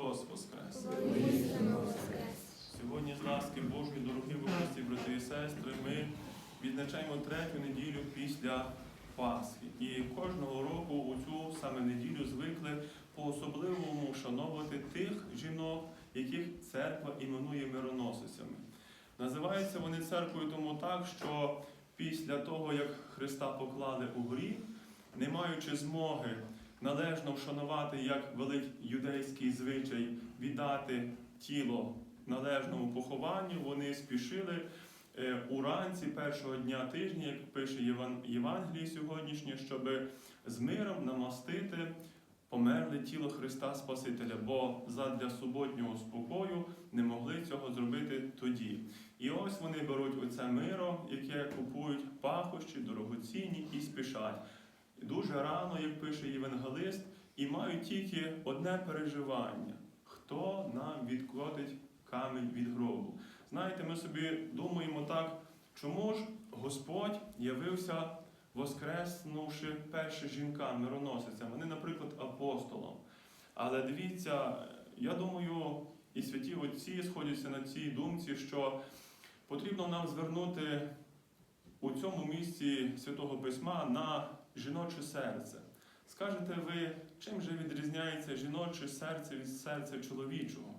Христос Воскрес! Сьогодні з ласки Божої, дорогі ви брати і сестри, ми відзначаємо третю неділю після Пасхи. І кожного року у цю саме неділю звикли по-особливому вшановувати тих жінок, яких церква іменує мироносицями. Називаються вони церквою тому так, що після того, як Христа поклали у гріб, не маючи змоги належно вшанувати, як велить юдейський звичай, віддати тіло належному похованню, вони спішили е, уранці першого дня тижня, як пише Єван- Євангеліє сьогоднішнє, щоб з миром намастити померле тіло Христа Спасителя, бо задля суботнього спокою не могли цього зробити тоді. І ось вони беруть оце миро, яке купують пахощі, дорогоцінні і спішать. Дуже рано, як пише євангелист, і мають тільки одне переживання: хто нам відкотить камінь від гробу. Знаєте, ми собі думаємо так, чому ж Господь явився, воскреснувши першим жінкам, мироносицям, вони, наприклад, апостолам. Але дивіться, я думаю, і святі отці сходяться на цій думці, що потрібно нам звернути у цьому місці Святого Письма на жіноче серце. Скажете ви, чим же відрізняється жіноче серце від серця чоловічого?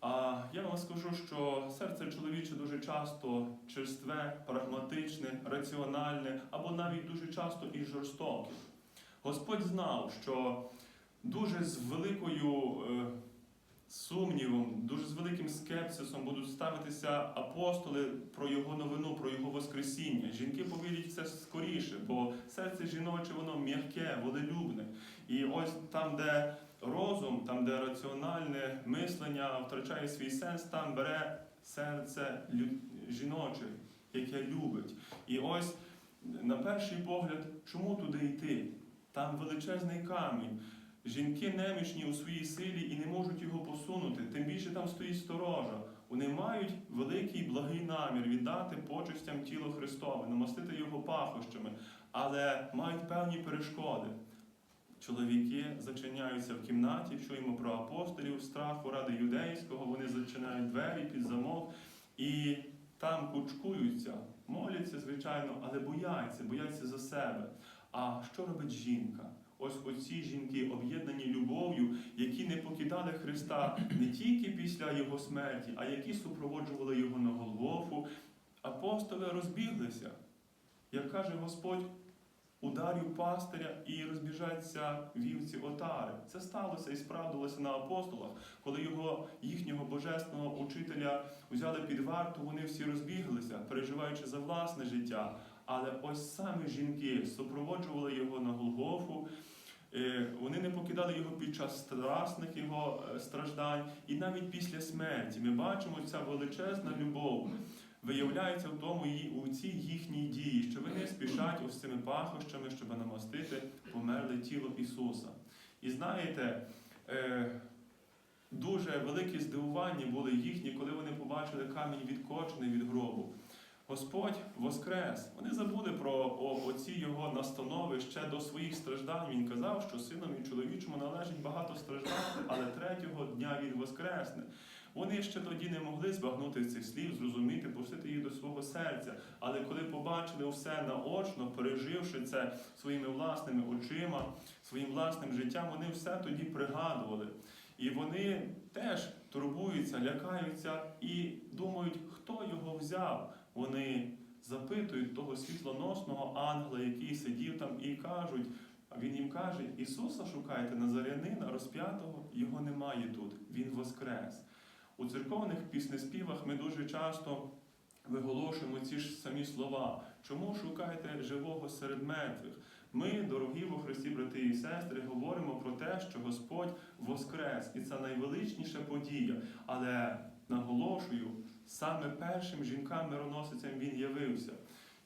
А я вам скажу, що серце чоловіче дуже часто черстве, прагматичне, раціональне або навіть дуже часто і жорстоке. Господь знав, що дуже з великою е, сумнівом, дуже з великим скепсисом будуть ставитися апостоли про його новину, про його Воскресіння. Жінки повірять це скоріше, бо серце жіноче, воно м'яке, волелюбне. І ось там, де розум, там, де раціональне мислення втрачає свій сенс, там бере серце жіноче, яке любить. І ось на перший погляд, чому туди йти? Там величезний камінь. Жінки немічні у своїй силі і не можуть його більше там стоїть сторожа. Вони мають великий благий намір віддати почестям тіло Христове, намастити його пахощами, але мають певні перешкоди. Чоловіки зачиняються в кімнаті, чуємо про апостолів, страху ради юдейського, вони зачинають двері під замок і там кучкуються, моляться, звичайно, але бояться, бояться за себе. А що робить жінка? Ось оці жінки, об'єднані любов'ю, які не Христа не тільки після Його смерті, а які супроводжували Його на Голгофу. Апостоли розбіглися. Як каже Господь, ударів пастиря і розбіжаться вівці отари. Це сталося і справдилося на апостолах, коли його їхнього божественного учителя взяли під варту, вони всі розбіглися, переживаючи за власне життя. Але ось саме жінки супроводжували його на Голгофу. Покидали його під час страсних його е, страждань, і навіть після смерті ми бачимо ця величезна любов виявляється в тому і у цій їхній дії, що вони спішать ось цими пахощами, щоб намастити померле тіло Ісуса. І знаєте, е, дуже великі здивування були їхні, коли вони побачили камінь відкочений від гробу. Господь воскрес. Вони забули про оці його настанови ще до своїх страждань. Він казав, що сином і чоловічому належить багато страждань, але третього дня він воскресне. Вони ще тоді не могли збагнути цих слів, зрозуміти, пустити їх до свого серця. Але коли побачили все наочно, переживши це своїми власними очима, своїм власним життям, вони все тоді пригадували. І вони теж турбуються, лякаються і думають, хто його взяв. Вони запитують того світлоносного ангела, який сидів там, і кажуть. Він їм каже: Ісуса шукайте Назарянина, розп'ятого, його немає тут, Він воскрес. У церковних піснеспівах ми дуже часто виголошуємо ці ж самі слова. Чому шукаєте живого серед мертвих? Ми, дорогі во Христі, брати і сестри, говоримо про те, що Господь воскрес, і це найвеличніша подія. Але наголошую, саме першим жінкам-мироносицям він явився.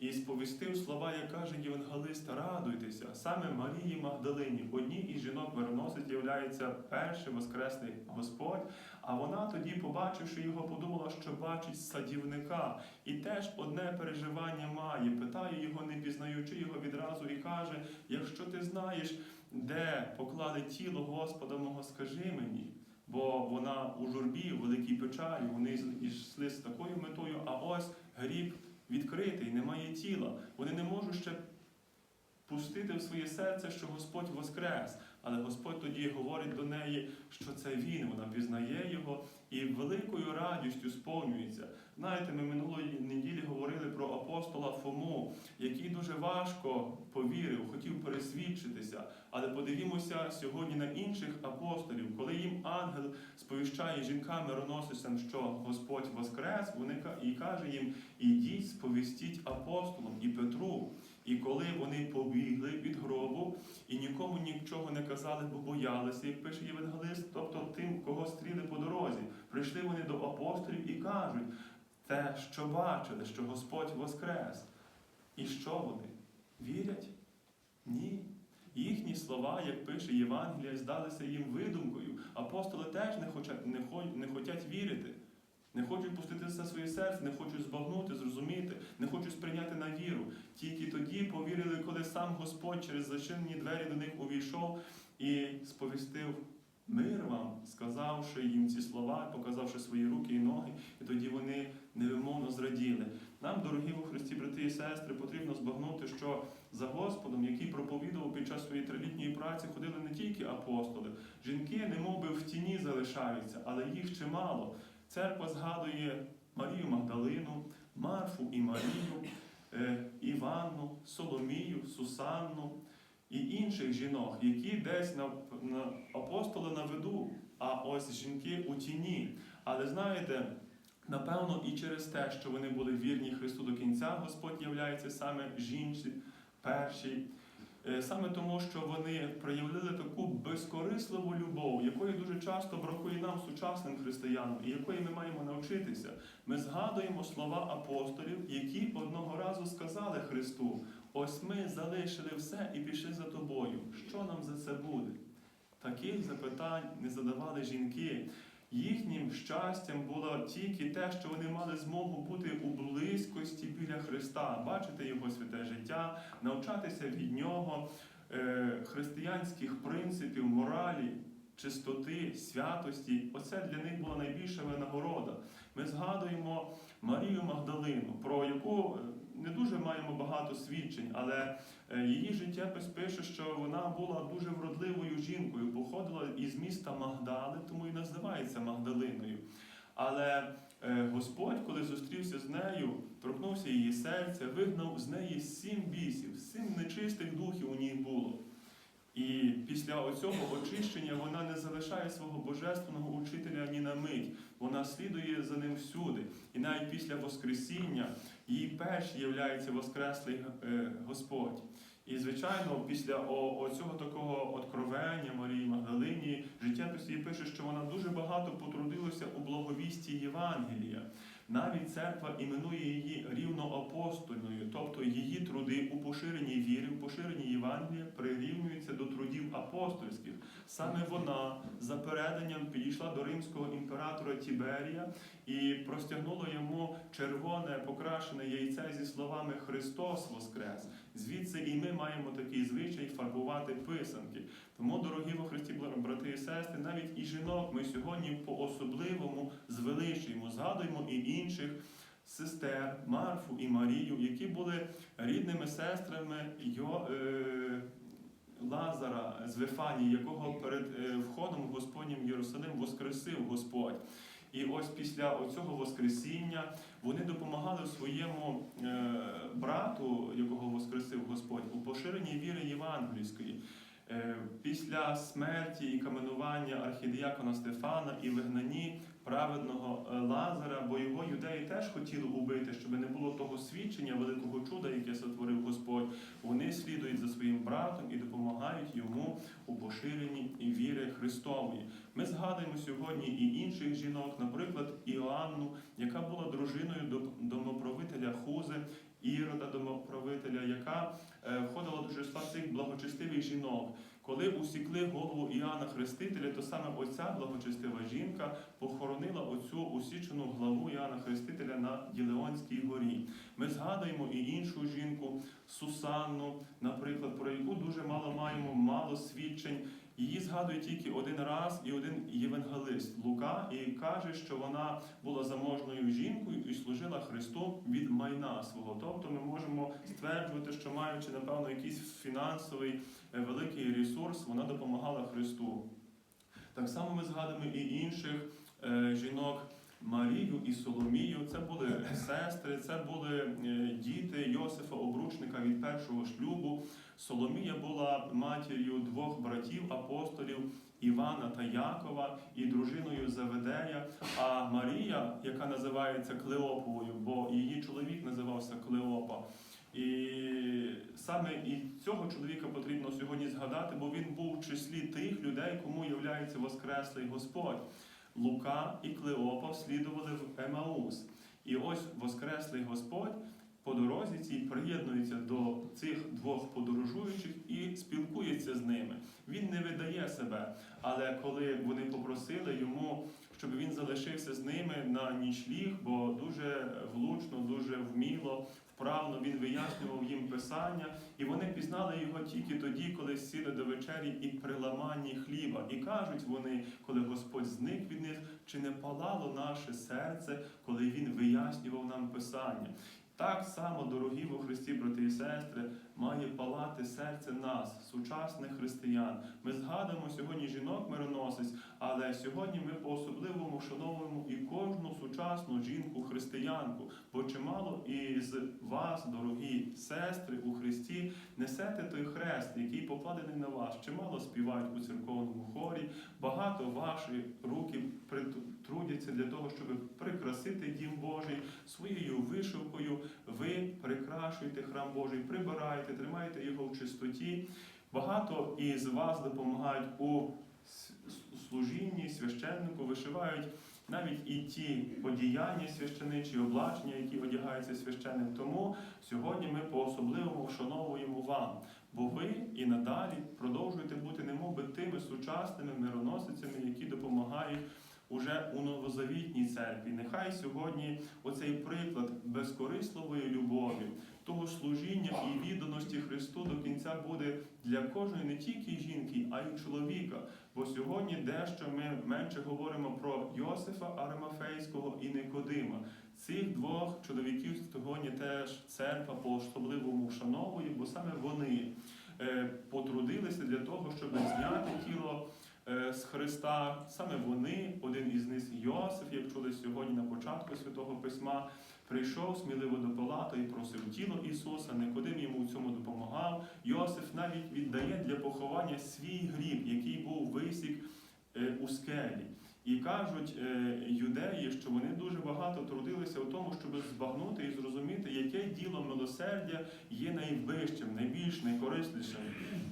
І сповістив слова, як каже євангелист, радуйтеся, саме Марії Магдалині, одній із жінок мироносець являється перший воскресний Господь. А вона тоді, побачивши його, подумала, що бачить садівника, і теж одне переживання має. Питає його, не пізнаючи його відразу, і каже: якщо ти знаєш, де поклали тіло Господа мого, скажи мені. Бо вона у журбі, у великій печалі, вони йшли з такою метою, а ось гріб відкритий, немає тіла. Вони не можуть ще пустити в своє серце, що Господь воскрес. Але Господь тоді говорить до неї, що це Він, вона пізнає його і великою радістю сповнюється. Знаєте, ми минулої неділі говорили про апостола Фому, який дуже важко повірив, хотів пересвідчитися. Але подивімося сьогодні на інших апостолів, коли їм ангел сповіщає жінкам мироносицям, що Господь воскрес, вони і каже їм: ідіть, сповістіть апостолам і Петру. І коли вони побігли від гробу і нікому нічого не казали, бо боялися, як пише Євангелист, тобто тим, кого стріли по дорозі, прийшли вони до апостолів і кажуть те, що бачили, що Господь воскрес. І що вони? Вірять? Ні. Їхні слова, як пише Євангелія, здалися їм видумкою. Апостоли теж не хочуть, не, не вірити, не хочуть пустити це в своє серце, не хочуть збагнути, зрозуміти, не хочуть сприйняти на віру. Тільки тоді повірили, коли сам Господь через зачинені двері до них увійшов і сповістив мир вам, сказавши їм ці слова, показавши свої руки і ноги, і тоді вони невимовно зраділи. Нам, дорогі у Христі, брати і сестри, потрібно збагнути, що за Господом, який проповідував під час своєї трилітньої праці, ходили не тільки апостоли. Жінки, немов би в тіні залишаються, але їх чимало. Церква згадує Марію Магдалину, Марфу і Марію, е, Іванну, Соломію, Сусанну і інших жінок, які десь на, апостоли на виду, а ось жінки у тіні. Але знаєте, напевно, і через те, що вони були вірні Христу до кінця, Господь являється саме жінці першій. Е, Саме тому, що вони проявили таку безкорисливу любов, якої дуже часто бракує нам, сучасним християнам, і якої ми маємо навчитися. Ми згадуємо слова апостолів, які одного разу сказали Христу: ось ми залишили все і пішли за тобою. Що нам за це буде? Таких запитань не задавали жінки. Їхнім щастям було тільки те, що вони мали змогу бути у близькості біля Христа, бачити Його святе життя, навчатися від Нього е, християнських принципів, моралі, чистоти, святості. Оце для них була найбільша винагорода. Ми згадуємо Марію Магдалину, про яку е, не дуже маємо багато свідчень, але е, її життєпис пише, що вона була дуже вродливою жінкою, походила із міста Магдали, тому і називається Магдалиною. Але е, Господь, коли зустрівся з нею, торкнувся її серця, вигнав з неї сім бісів, сім нечистих духів у ній було. І після оцього очищення вона не залишає свого божественного учителя ні на мить. Вона слідує за ним всюди. І навіть після Воскресіння їй перший являється Воскреслий е, Господь. І, звичайно, після оцього такого откровення Марії Магдалині життя пише, що вона дуже багато потрудилася у благовісті Євангелія. Навіть церква іменує її рівноапостольною, тобто її труди у поширенні віри, у поширенні Євангелія прирівнюються до трудів апостольських. Саме вона за переданням підійшла до римського імператора Тіберія і простягнула йому червоне покрашене яйце зі словами Христос Воскрес. Звідси і ми маємо такий звичай фарбувати писанки. Тому, дорогі во Христі, брати і сестри, навіть і жінок ми сьогодні по-особливому звеличуємо, згадуємо і інших сестер Марфу і Марію, які були рідними сестрами Йо, е, Лазара з Вифанії, якого перед е, входом в Господнім Єрусалим воскресив Господь. І ось після оцього Воскресіння вони допомагали своєму е, брату, якого воскресив Господь, у поширенні віри євангельської. Е, Після смерті і каменування архідіякона Стефана і вигнанні праведного е, Лазара, бо його юдеї теж хотіли убити, щоб не було того свідчення великого чуда, яке сотворив Господь. Вони слідують за своїм братом і допомагають йому у поширенні віри Христової. Ми згадуємо сьогодні і інших жінок, наприклад, Іоанну, яка була дружиною до- домоправителя Хузи, Ірода, домоправителя, яка е, входила до числа цих благочестивих жінок. Коли усікли голову Іоанна Хрестителя, то саме оця благочестива жінка похоронила оцю усічену главу Іоанна Хрестителя на Ділеонській горі. Ми згадуємо і іншу жінку, Сусанну, наприклад, про яку дуже мало маємо мало свідчень, Її згадує тільки один раз і один євангелист Лука, і каже, що вона була заможною жінкою і служила Христу від майна свого. Тобто ми можемо стверджувати, що маючи, напевно, якийсь фінансовий е, великий ресурс, вона допомагала Христу. Так само ми згадуємо і інших е, жінок. Марію і Соломію, це були сестри, це були е, діти Йосифа Обручника від першого шлюбу. Соломія була матір'ю двох братів апостолів Івана та Якова і дружиною Заведея. А Марія, яка називається Клеоповою, бо її чоловік називався Клеопа. І саме і цього чоловіка потрібно сьогодні згадати, бо він був в числі тих людей, кому являється Воскреслий Господь. Лука і Клеопа слідували в Емаус. І ось Воскреслий Господь по дорозі цій приєднується до цих двох подорожуючих і спілкується з ними. Він не видає себе, але коли вони попросили йому, щоб він залишився з ними на нічліг, бо дуже влучно, дуже вміло, вправно він вияснював їм писання, і вони пізнали його тільки тоді, коли сіли до вечері і при ламанні хліба. І кажуть вони, коли Господь зник від них, чи не палало наше серце, коли він вияснював нам писання. Так само, дорогі во Христі, брати і сестри, має палати серце нас, сучасних християн. Ми згадуємо сьогодні жінок мироносець, але сьогодні ми по-особливому вшановуємо і кожну сучасну жінку-християнку, бо чимало із вас, дорогі сестри у Христі, несете той хрест, який покладений на вас. Чимало співають у церковному хорі, багато ваші руки приту- трудяться для того, щоб прикрасити дім Божий своєю вишивкою. Ви прикрашуєте храм Божий, прибираєте, тримаєте його в чистоті. Багато із вас допомагають у служінні священнику, вишивають навіть і ті подіяння священичі, облачення, які одягаються священним. Тому сьогодні ми по-особливому вшановуємо вам, бо ви і надалі продовжуєте бути немовби тими сучасними мироносицями, які допомагають уже у новозавітній церкві. Нехай сьогодні оцей приклад безкорисливої любові, того служіння і відданості Христу до кінця буде для кожної не тільки жінки, а й чоловіка. Бо сьогодні дещо ми менше говоримо про Йосифа Аримафейського і Никодима. Цих двох чоловіків сьогодні теж церква по особливому вшановує, бо саме вони е, потрудилися для того, щоб зняти тіло з Христа. Саме вони, один із них Йосиф, як чули сьогодні на початку Святого Письма, прийшов сміливо до Пилата і просив тіло Ісуса. Никодим йому в цьому допомагав. Йосиф навіть віддає для поховання свій гріб, який був висік е, у скелі. І кажуть е, юдеї, що вони дуже багато трудилися у тому, щоб збагнути і зрозуміти, яке діло милосердя є найвищим, найбільш найкориснішим.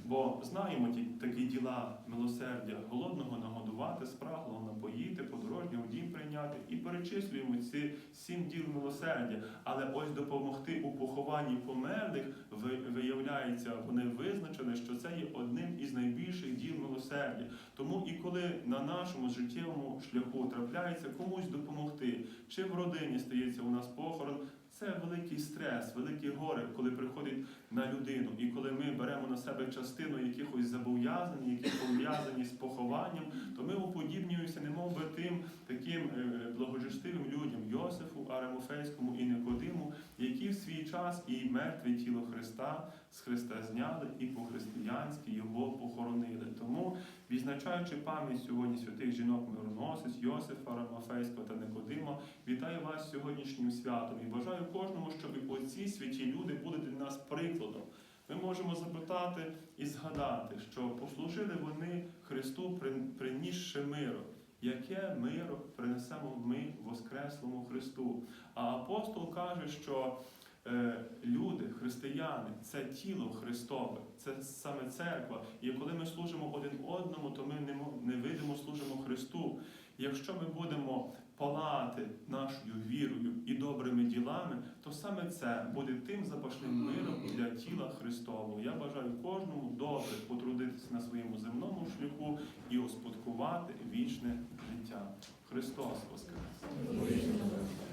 Бо знаємо ті такі діла милосердя, голодного нагодувати, спраглого напоїти, подорожнього дім прийняти, і перечислюємо ці сім діл милосердя. Але ось допомогти у похованні померлих ви- виявляється, вони визначили, що це є одним із найбільших діл милосердя. Тому і коли на нашому життєвому шляху трапляється комусь допомогти, чи в родині стається у нас похорон, це великий стрес, велике горе, коли приходить на людину. І коли ми беремо на себе частину якихось зобов'язань, які пов'язані з похованням, то ми уподібнюємося, немов би тим таким е, благочестивим людям, Йосифу, Арамофейському і Никодиму, які в свій час і мертве тіло Христа з Христа зняли і по-християнськи його похоронили. Тому, відзначаючи пам'ять сьогодні святих жінок мироносець, Йосифа, Рамафейського та Никодима, вітаю вас сьогоднішнім святом і бажаю кожному, щоб оці святі люди були для нас прикладом. Ми можемо запитати і згадати, що послужили вони Христу, при- принісши миру. Яке миро принесемо ми Воскреслому Христу? А апостол каже, що е, християни, це тіло Христове, це саме церква. І коли ми служимо один одному, то ми невидимо служимо Христу. Якщо ми будемо палати нашою вірою і добрими ділами, то саме це буде тим запашним миром для тіла Христового. Я бажаю кожному добре потрудитися на своєму земному шляху і успадкувати вічне життя. Христос Воскрес!